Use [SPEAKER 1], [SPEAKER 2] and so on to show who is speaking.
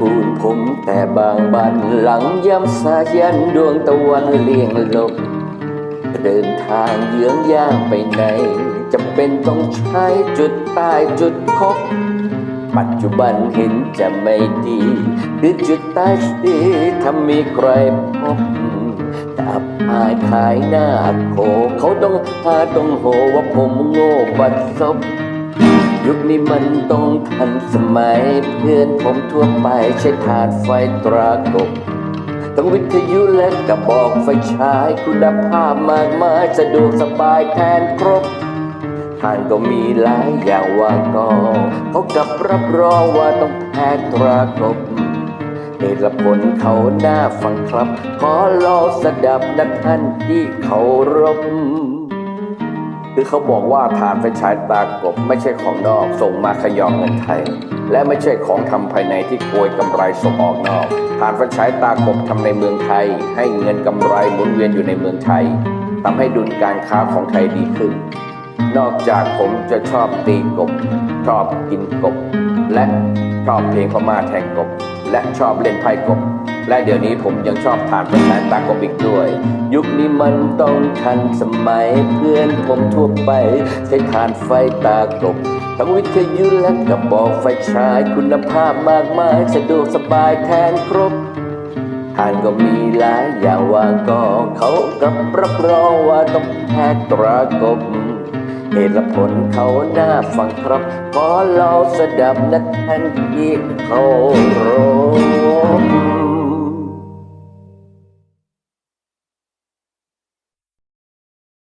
[SPEAKER 1] คุณผมแต่บางบันหลังย้ำสายันดวงตะวันเลี่ยงลบ เดินทางเยื้องย่างไปไหนจำเป็นต้องใช้จุดตายจุดคบ ปัจจุบันเห็นจะไม่ดีคือจุดตายสีถ้ามีใครพบต่อับอายขายหน้าโคเขาต้องหาต้องโหว่าผมโง่บัดซบ ยุคนี้มันต้องทันสมัย เพื่อนผมทั่วไปใช้ถาดไฟตรากบทั้งวิทยุและกระบอกไฟฉายคุณภาพมากมายสะดวกสบายแทนครบทางก็มีหลายอย่างวางกองเขากับรับรองว่าต้องแพ้ตรากบเหตุผลเขาหน้าฟังครับ ขอลองสดับนักท่านที่เขารบ คือเขาบอกว่าฐานไฟฉายตากบไม่ใช่ของนอกส่งมาขยองเงินไทย และไม่ใช่ของทำภายในที่โกยกำไรส่งออกนอกฐานไฟฉายตากบทำในเมืองไทย ให้เงินกำไรหมุนเวียนอยู่ในเมืองไทยทำให้ดุลการค้าของไทยดีขึ้น นอกจากผมจะชอบตีกบ ชอบกินกบ และชอบเพลงพม่าแทงกบ และชอบเล่นไพ่กบ และเดี๋ยวนี้ผมยังชอบทานเป็นแทนตากบอีกด้วย ยุคนี้มันต้องทันสมัยเพื่อนผมทั่วไปใช้ทานไฟตากบทั้งวิทยุและกระบอกไฟฉายคุณภาพมากมายสะดวกสบายแทนครบทานก็มีหลายอย่างวางกองเขากับรับรองว่าต้องแพ้ตรากบเหตุและผลเขาหน้าฟังครับ ขอเราสดับนักท่านที่เขารบ